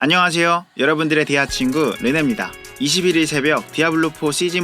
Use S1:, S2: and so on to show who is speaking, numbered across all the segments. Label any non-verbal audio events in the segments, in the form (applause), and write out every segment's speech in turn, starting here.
S1: 안녕하세요. 여러분들의 디아 친구 르네입니다. 21일 새벽 디아블로4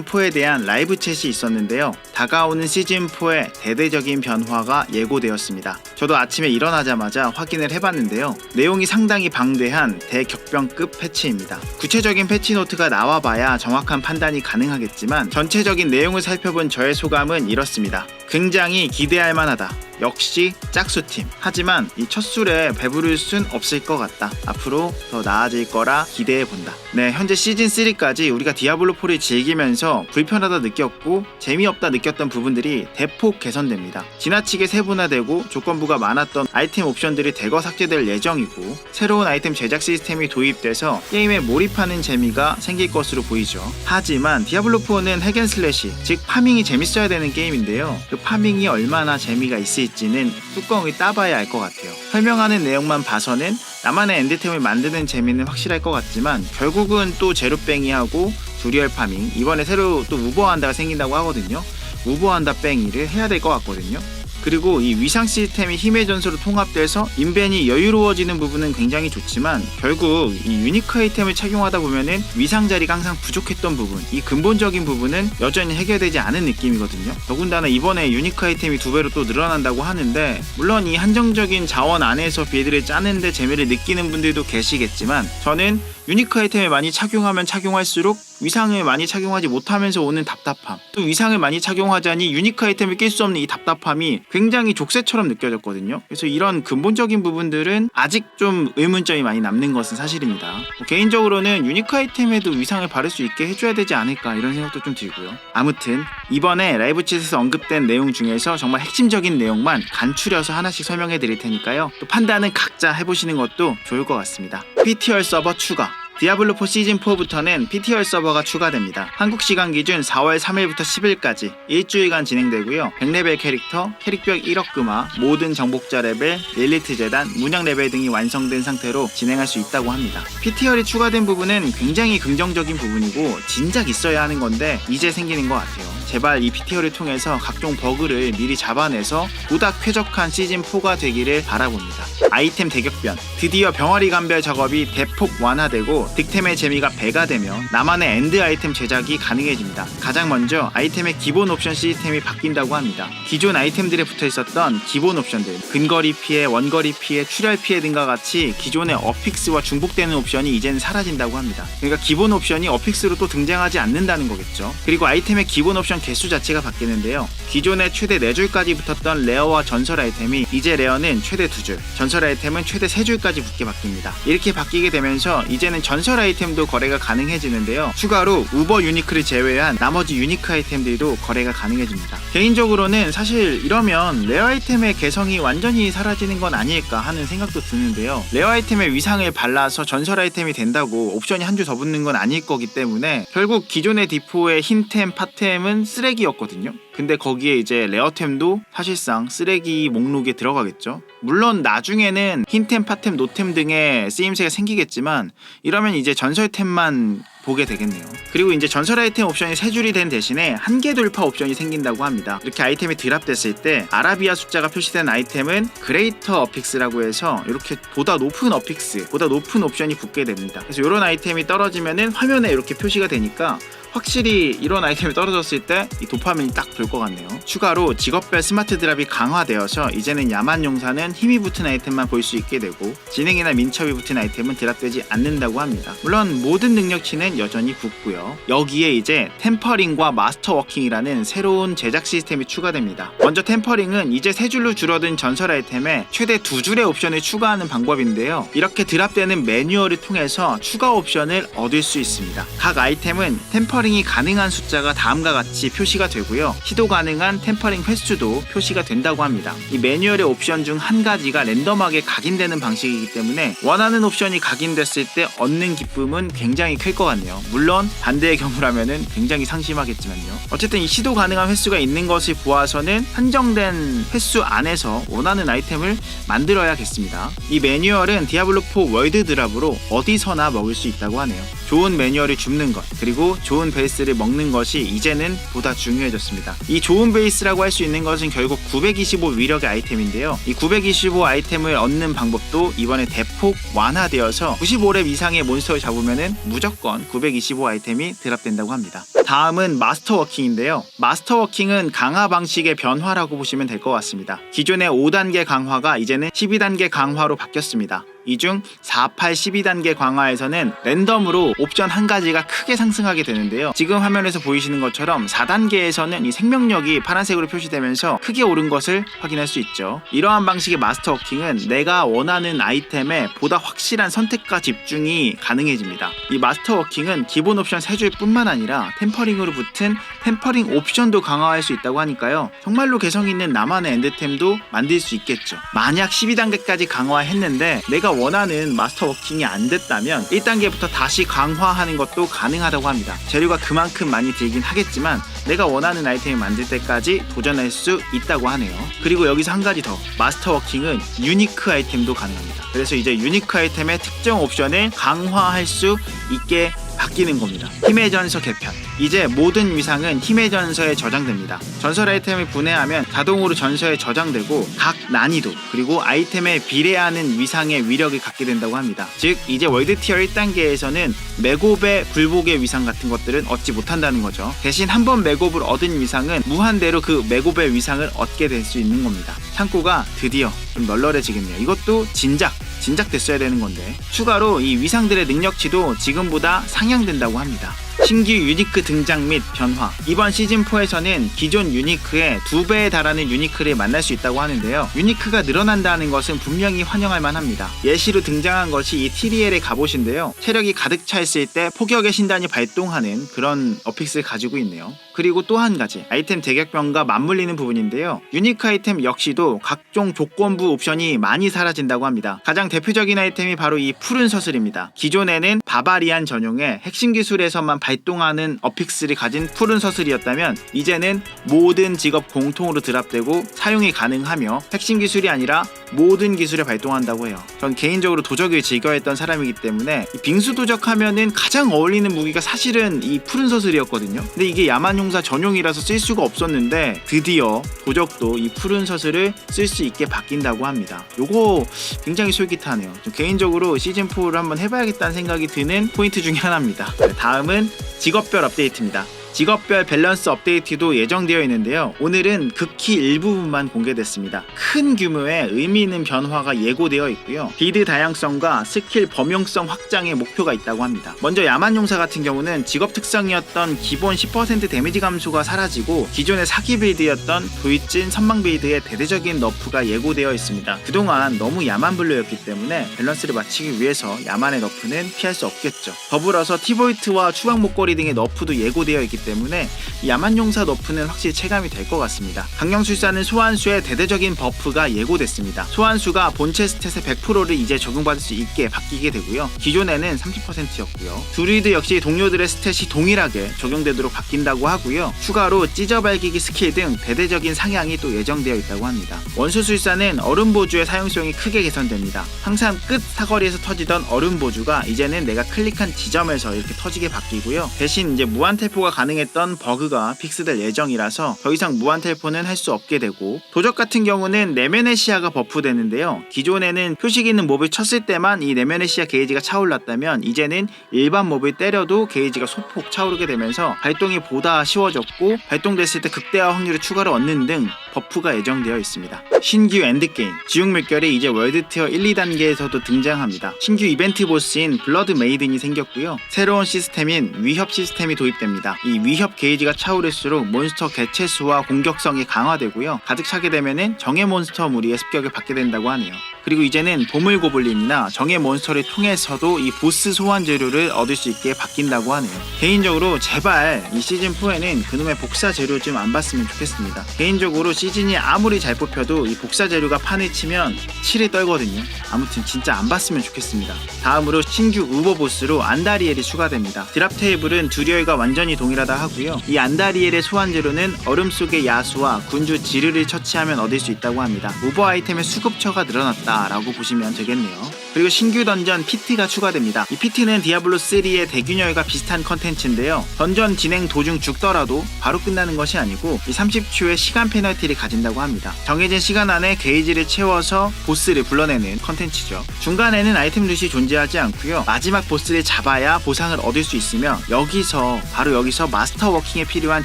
S1: 시즌4에 대한 라이브 챗이 있었는데요. 다가오는 시즌4의 대대적인 변화가 예고되었습니다. 저도 아침에 일어나자마자 확인을 해봤는데요. 내용이 상당히 방대한 대격변급 패치입니다. 구체적인 패치 노트가 나와봐야 정확한 판단이 가능하겠지만 전체적인 내용을 살펴본 저의 소감은 이렇습니다. 굉장히 기대할 만하다. 역시 짝수팀. 하지만 이 첫 술에 배부를 순 없을 것 같다. 앞으로 더 나아질 거라 기대해 본다. 네, 현재 시즌 3까지 우리가 디아블로 4를 즐기면서 불편하다 느꼈고 재미없다 느꼈던 부분들이 대폭 개선됩니다. 지나치게 세분화되고 조건부가 많았던 아이템 옵션들이 대거 삭제될 예정이고 새로운 아이템 제작 시스템이 도입돼서 게임에 몰입하는 재미가 생길 것으로 보이죠. 하지만 디아블로 4는 핵앤슬래시, 즉 파밍이 재밌어야 되는 게임인데요. 그 파밍이 얼마나 재미가 있을지 는 뚜껑을 따봐야 알 것 같아요. 설명하는 내용만 봐서는 나만의 엔드템을 만드는 재미는 확실할 것 같지만 결국은 또 제로뺑이하고 두리얼 파밍 이번에 새로 또 우버한다가 생긴다고 하거든요. 우버한다 뺑이를 해야 될 것 같거든요. 그리고 이 위상 시스템이 힘의 전소로 통합돼서 인벤이 여유로워지는 부분은 굉장히 좋지만 결국 이 유니크 아이템을 착용하다 보면은 위상 자리가 항상 부족했던 부분 이 근본적인 부분은 여전히 해결되지 않은 느낌이거든요. 더군다나 이번에 유니크 아이템이 두 배로 또 늘어난다고 하는데 물론 이 한정적인 자원 안에서 빌드를 짜는데 재미를 느끼는 분들도 계시겠지만 저는 유니크 아이템을 많이 착용하면 착용할수록 위상을 많이 착용하지 못하면서 오는 답답함. 또 위상을 많이 착용하자니 유니크 아이템을 낄 수 없는 이 답답함이 굉장히 족쇄처럼 느껴졌거든요. 그래서 이런 근본적인 부분들은 아직 좀 의문점이 많이 남는 것은 사실입니다. 뭐 개인적으로는 유니크 아이템에도 위상을 바를 수 있게 해줘야 되지 않을까 이런 생각도 좀 들고요. 아무튼 이번에 라이브 챗에서 언급된 내용 중에서 정말 핵심적인 내용만 간추려서 하나씩 설명해 드릴 테니까요. 또 판단은 각자 해보시는 것도 좋을 것 같습니다 PTR 서버 추가 디아블로4 시즌4부터는 PTR 서버가 추가됩니다. 한국 시간 기준 4월 3일부터 10일까지 일주일간 진행되고요. 100레벨 캐릭터, 캐릭별 1억 금화, 모든 정복자 레벨, 릴리트 재단, 문양 레벨 등이 완성된 상태로 진행할 수 있다고 합니다. PTR이 추가된 부분은 굉장히 긍정적인 부분이고 진작 있어야 하는 건데 이제 생기는 것 같아요. 제발 이 PTR을 통해서 각종 버그를 미리 잡아내서 보다 쾌적한 시즌4가 되기를 바라봅니다. 아이템 대격변, 드디어 병아리 감별 작업이 대폭 완화되고 득템의 재미가 배가 되며 나만의 엔드 아이템 제작이 가능해집니다. 가장 먼저 아이템의 기본 옵션 시스템이 바뀐다고 합니다. 기존 아이템들에 붙어 있었던 기본 옵션들, 근거리 피해, 원거리 피해, 출혈 피해 등과 같이 기존의 어픽스와 중복되는 옵션이 이제는 사라진다고 합니다. 그러니까 기본 옵션이 어픽스로 또 등장하지 않는다는 거겠죠. 그리고 아이템의 기본 옵션 개수 자체가 바뀌는데요. 기존에 최대 4줄까지 붙었던 레어와 전설 아이템이 이제 레어는 최대 2줄, 전설 아이템은 최대 3줄까지 붙게 바뀝니다. 이렇게 바뀌게 되면서 이제는 전설 아이템도 거래가 가능해지는데요. 추가로 우버 유니크를 제외한 나머지 유니크 아이템들도 거래가 가능해집니다. 개인적으로는 사실 이러면 레어 아이템의 개성이 완전히 사라지는 건 아닐까 하는 생각도 드는데요. 레어 아이템의 위상을 발라서 전설 아이템이 된다고 옵션이 한 줄 더 붙는 건 아닐 거기 때문에 결국 기존의 디포의 흰템, 팟템은 쓰레기였거든요. 근데 거기에 이제 레어템도 사실상 쓰레기 목록에 들어가겠죠. 물론 나중에는 흰템, 팟템, 노템 등의 쓰임새가 생기겠지만 이러면 이제 전설템만 보게 되겠네요. 그리고 이제 전설 아이템 옵션이 세 줄이 된 대신에 한 개 돌파 옵션이 생긴다고 합니다. 이렇게 아이템이 드랍됐을 때 아라비아 숫자가 표시된 아이템은 그레이터 어픽스라고 해서 이렇게 보다 높은 어픽스, 보다 높은 옵션이 붙게 됩니다. 그래서 이런 아이템이 떨어지면은 화면에 이렇게 표시가 되니까 확실히 이런 아이템이 떨어졌을 때 이 도파민이 딱 돌 것 같네요. 추가로 직업별 스마트 드랍이 강화되어서 이제는 야만 용사는 힘이 붙은 아이템만 볼 수 있게 되고 진행이나 민첩이 붙은 아이템은 드랍되지 않는다고 합니다. 물론 모든 능력치는 여전히 붙고요. 여기에 이제 템퍼링과 마스터 워킹이라는 새로운 제작 시스템이 추가됩니다. 먼저 템퍼링은 이제 세 줄로 줄어든 전설 아이템에 최대 두 줄의 옵션을 추가하는 방법인데요. 이렇게 드랍되는 매뉴얼을 통해서 추가 옵션을 얻을 수 있습니다. 각 아이템은 템퍼링이 가능한 숫자가 다음과 같이 표시가 되고요. 시도 가능한 템퍼링 횟수도 표시가 된다고 합니다. 이 매뉴얼의 옵션 중 한 가지가 랜덤하게 각인되는 방식이기 때문에 원하는 옵션이 각인됐을 때 얻는 기쁨은 굉장히 클 것 같네요. 있네요. 물론 반대의 경우라면은 굉장히 상심하겠지만요. 어쨌든 이 시도 가능한 횟수가 있는 것을 보아서는 한정된 횟수 안에서 원하는 아이템을 만들어야겠습니다. 이 매뉴얼은 디아블로4 월드 드랍으로 어디서나 먹을 수 있다고 하네요. 좋은 매뉴얼을 줍는 것 그리고 좋은 베이스를 먹는 것이 이제는 보다 중요해졌습니다. 이 좋은 베이스라고 할 수 있는 것은 결국 925 위력의 아이템인데요. 이 925 아이템을 얻는 방법도 이번에 대폭 완화되어서 95렙 이상의 몬스터를 잡으면은 무조건 925 아이템이 드랍된다고 합니다. 다음은 마스터 워킹인데요. 마스터 워킹은 강화 방식의 변화라고 보시면 될 것 같습니다. 기존의 5단계 강화가 이제는 12단계 강화로 바뀌었습니다. 이 중 4, 8, 12단계 강화에서는 랜덤으로 옵션 한 가지가 크게 상승하게 되는데요. 지금 화면에서 보이시는 것처럼 4단계에서는 이 생명력이 파란색으로 표시되면서 크게 오른 것을 확인할 수 있죠. 이러한 방식의 마스터 워킹은 내가 원하는 아이템에 보다 확실한 선택과 집중이 가능해집니다. 이 마스터 워킹은 기본 옵션 3줄 뿐만 아니라 템퍼링으로 붙은 템퍼링 옵션도 강화할 수 있다고 하니까요. 정말로 개성 있는 나만의 엔드템도 만들 수 있겠죠. 만약 12단계까지 강화했는데 내가 원하는 마스터 워킹이 안 됐다면 1단계부터 다시 강화하는 것도 가능하다고 합니다. 재료가 그만큼 많이 들긴 하겠지만 내가 원하는 아이템을 만들 때까지 도전할 수 있다고 하네요. 그리고 여기서 한 가지 더 마스터 워킹은 유니크 아이템도 가능합니다. 그래서 이제 유니크 아이템의 특정 옵션을 강화할 수 있게 바뀌는 겁니다. 힘의 전서 개편. 이제 모든 위상은 힘의 전서에 저장됩니다. 전설 아이템을 분해하면 자동으로 전서에 저장되고 각 난이도 그리고 아이템에 비례하는 위상의 위력을 갖게 된다고 합니다. 즉 이제 월드 티어 1단계에서는 메곱의 굴복의 위상 같은 것들은 얻지 못한다는 거죠. 대신 한번 메곱을 얻은 위상은 무한대로 그 메곱의 위상을 얻게 될 수 있는 겁니다. 창고가 드디어 좀 널널해지겠네요. 이것도 진작 진작 됐어야 되는 건데 추가로 이 위상들의 능력치도 지금보다 상향된다고 합니다. 신규 유니크 등장 및 변화. 이번 시즌4에서는 기존 유니크의 두 배에 달하는 유니크를 만날 수 있다고 하는데요. 유니크가 늘어난다는 것은 분명히 환영할 만합니다. 예시로 등장한 것이 이 TDL의 갑옷인데요. 체력이 가득 차 있을 때 포격의 신단이 발동하는 그런 어픽스를 가지고 있네요. 그리고 또 한 가지 아이템 대격변과 맞물리는 부분인데요. 유니크 아이템 역시도 각종 조건부 옵션이 많이 사라진다고 합니다. 가장 대표적인 아이템이 바로 이 푸른 서슬입니다. 기존에는 바바리안 전용의 핵심 기술에서만 발 동하는 어픽스를 가진 푸른 서슬이었다면 이제는 모든 직업 공통으로 드랍되고 사용이 가능하며 핵심 기술이 아니라 모든 기술에 발동한다고 해요. 전 개인적으로 도적을 즐겨했던 사람이기 때문에 빙수 도적 하면은 가장 어울리는 무기가 사실은 이 푸른 서슬이었거든요. 근데 이게 야만용사 전용이라서 쓸 수가 없었는데 드디어 도적도 이 푸른 서슬을 쓸 수 있게 바뀐다고 합니다. 요거 굉장히 솔깃하네요. 개인적으로 시즌 4를 한번 해봐야겠다는 생각이 드는 포인트 중에 하나입니다. 다음은 직업별 업데이트입니다. 직업별 밸런스 업데이트도 예정되어 있는데요. 오늘은 극히 일부분만 공개됐습니다. 큰 규모의 의미 있는 변화가 예고되어 있고요. 빌드 다양성과 스킬 범용성 확장의 목표가 있다고 합니다. 먼저 야만용사 같은 경우는 직업 특성이었던 기본 10% 데미지 감소가 사라지고 기존의 사기 빌드였던 돌진 선망 빌드의 대대적인 너프가 예고되어 있습니다. 그동안 너무 야만 블루였기 때문에 밸런스를 맞추기 위해서 야만의 너프는 피할 수 없겠죠. 더불어서 티보이트와 추방 목걸이 등의 너프도 예고되어 있기 때문에 야만용사 너프는 확실히 체감이 될 것 같습니다. 강령술사는 소환수의 대대적인 버프가 예고됐습니다. 소환수가 본체 스탯의 100%를 이제 적용받을 수 있게 바뀌게 되고요. 기존에는 30%였고요. 두리드 역시 동료들의 스탯이 동일하게 적용되도록 바뀐다고 하고요. 추가로 찢어발기기 스킬 등 대대적인 상향이 또 예정되어 있다고 합니다. 원수술사는 얼음 보주의 사용성이 크게 개선됩니다. 항상 끝 사거리에서 터지던 얼음 보주가 이제는 내가 클릭한 지점에서 이렇게 터지게 바뀌고요. 대신 이제 무한 텔포가 가능 했던 버그가 픽스될 예정이라서 더 이상 무한 텔포는 할 수 없게 되고 도적 같은 경우는 내면의 시야가 버프되는데요. 기존에는 표식 있는 몹을 쳤을 때만 이 내면의 시야 게이지가 차올랐다면 이제는 일반 몹을 때려도 게이지가 소폭 차오르게 되면서 발동이 보다 쉬워졌고 발동됐을 때 극대화 확률을 추가로 얻는 등 버프가 예정되어 있습니다. 신규 엔드게임 지옥 물결이 이제 월드티어 1, 2단계에서도 등장합니다. 신규 이벤트 보스인 블러드 메이든이 생겼고요. 새로운 시스템인 위협 시스템이 도입됩니다. 이 위협 게이지가 차오를수록 몬스터 개체 수와 공격성이 강화되고요. 가득 차게 되면은 정예 몬스터 무리의 습격을 받게 된다고 하네요. 그리고 이제는 보물 고블린이나 정의 몬스터를 통해서도 이 보스 소환 재료를 얻을 수 있게 바뀐다고 하네요. 개인적으로 제발 이 시즌 4에는 그놈의 복사 재료 좀 안 봤으면 좋겠습니다. 개인적으로 시즌이 아무리 잘 뽑혀도 이 복사 재료가 판을 치면 칠이 떨거든요. 아무튼 진짜 안 봤으면 좋겠습니다. 다음으로 신규 우버 보스로 안다리엘이 추가됩니다. 드랍 테이블은 두리얼과 완전히 동일하다 하고요. 이 안다리엘의 소환 재료는 얼음 속의 야수와 군주 지르를 처치하면 얻을 수 있다고 합니다. 우버 아이템의 수급처가 늘어났다 라고 보시면 되겠네요. 그리고 신규 던전 피트가 추가됩니다. 이 피트는 디아블로 3의 대균열과 비슷한 컨텐츠인데요. 던전 진행 도중 죽더라도 바로 끝나는 것이 아니고 이 30초의 시간 페널티를 가진다고 합니다. 정해진 시간 안에 게이지를 채워서 보스를 불러내는 컨텐츠죠. 중간에는 아이템 룻이 존재하지 않고요. 마지막 보스를 잡아야 보상을 얻을 수 있으며 여기서 바로 여기서 마스터 워킹에 필요한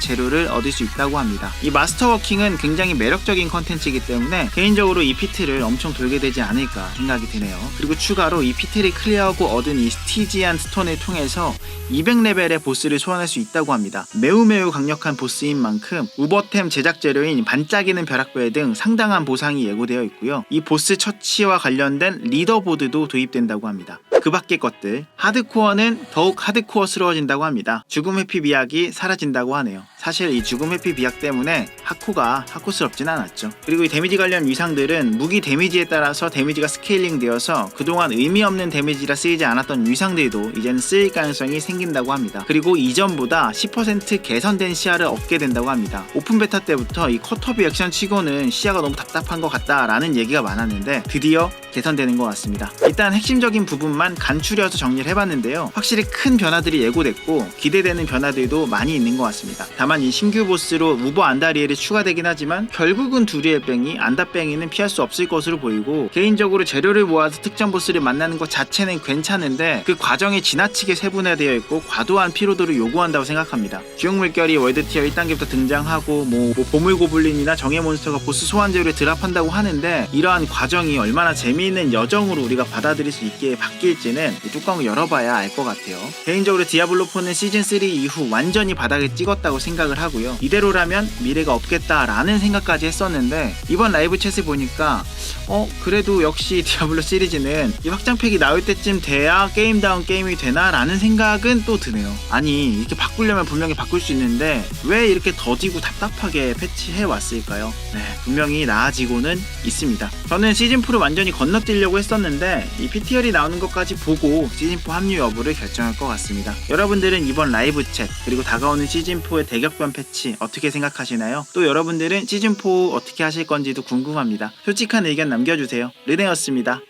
S1: 재료를 얻을 수 있다고 합니다. 이 마스터 워킹은 굉장히 매력적인 컨텐츠이기 때문에 개인적으로 이 피트를 엄청 돌게 되지 않을까 생각이 드네요. 그리고 추가로 이 피트를 클리어하고 얻은 이 스티지안 스톤을 통해서 200레벨의 보스를 소환할 수 있다고 합니다. 매우 매우 강력한 보스인 만큼 우버템 제작 재료인 반짝이는 벼락배 등 상당한 보상이 예고되어 있고요. 이 보스 처치와 관련된 리더보드도 도입된다고 합니다. 그 밖의 것들 하드코어는 더욱 하드코어스러워진다고 합니다. 죽음 회피 비약이 사라진다고 하네요. 사실 이 죽음 회피 비약 때문에 하코가 하코스럽진 않았죠. 그리고 이 데미지 관련 위상들은 무기 데미지에 따라서 데미지가 스케일링 되어서 그동안 의미 없는 데미지라 쓰이지 않았던 위상들도 이제는 쓰일 가능성이 생긴다고 합니다. 그리고 이전보다 10% 개선된 시야를 얻게 된다고 합니다. 오픈 베타 때부터 이 컷오브 액션 치고는 시야가 너무 답답한 것 같다라는 얘기가 많았는데 드디어 개선되는 것 같습니다. 일단 핵심적인 부분만 간추려서 정리를 해봤는데요. 확실히 큰 변화들이 예고됐고 기대되는 변화들도 많이 있는 것 같습니다. 다만 이 신규 보스로 우버 안다리엘이 추가되긴 하지만 결국은 두리엘 뺑이 안다 뺑이는 피할 수 없을 것으로 보이고 개인적으로 재료를 모아서 특정 보스를 만나는 것 자체는 괜찮은데 그 과정이 지나치게 세분화되어 있고 과도한 피로도를 요구한다고 생각합니다. 주역 물결이 월드 티어 1단계부터 등장하고 뭐, 뭐 보물 고블린이나 정예 몬스터가 보스 소환 재료를 드랍한다고 하는데 이러한 과정이 얼마나 재미있는 여정으로 우리가 받아들일 수 있게 바뀔지는 이 뚜껑을 열어봐야 알 것 같아요. 개인적으로 디아블로4는 시즌 3 이후 완전히 바닥을 찍었다고 생각 을 하고요. 이대로라면 미래가 없겠다라는 생각까지 했었는데 이번 라이브 챗을 보니까 어 그래도 역시 (laughs) 디아블로 시리즈는 이 확장팩이 나올 때쯤 돼야 게임다운 게임이 되나라는 생각은 또 드네요. 아니 이렇게 바꾸려면 분명히 바꿀 수 있는데 왜 이렇게 더디고 답답하게 패치해 왔을까요? 네 분명히 나아지고는 있습니다. 저는 시즌 4를 완전히 건너뛰려고 했었는데 이 PTR이 나오는 것까지 보고 시즌 4 합류 여부를 결정할 것 같습니다. 여러분들은 이번 라이브 챗 그리고 다가오는 시즌 4의 대격 변 패치 어떻게 생각하시나요? 또 여러분들은 시즌4 어떻게 하실 건지도 궁금합니다. 솔직한 의견 남겨주세요. 르네였습니다.